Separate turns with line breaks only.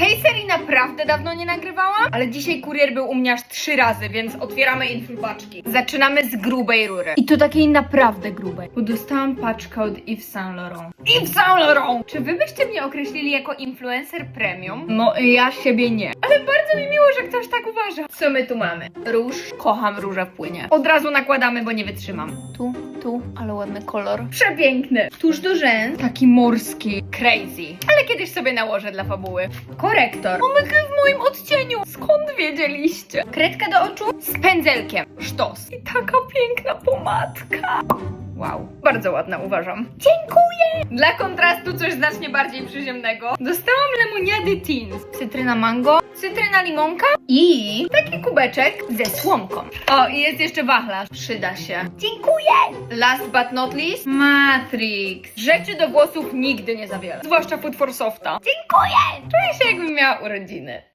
Hey. Naprawdę dawno nie nagrywałam, ale dzisiaj kurier był u mnie aż trzy razy, więc otwieramy infopaczki. Zaczynamy z grubej rury. I to takiej naprawdę grubej. Bo dostałam paczkę od Yves Saint Laurent. Yves Saint Laurent! Czy wy byście mnie określili jako influencer premium? No ja siebie nie. Ale bardzo mi miło, że ktoś tak uważa. Co my tu mamy? Róż. Kocham róże w płynie. Od razu nakładamy, bo nie wytrzymam. Tu, tu, ale ładny kolor. Przepiękny. Tuż do rzęs. Taki morski. Crazy. Ale kiedyś sobie nałożę dla fabuły. Korektor. Omychy w moim odcieniu. Skąd wiedzieliście? Kredka do oczu z pędzelkiem. Sztos. I taka piękna pomadka. Wow, bardzo ładna uważam. Dziękuję! Dla kontrastu coś znacznie bardziej przyziemnego. Dostałam lemoniady Teens. Cytryna mango, cytryna limonka i taki kubeczek ze słomką. O, i jest jeszcze wachlarz. Przyda się. Dziękuję! Last but not least, Matrix. Rzeczy do włosów nigdy nie zawiera. Zwłaszcza Food for Softa. Dziękuję! моя уродина.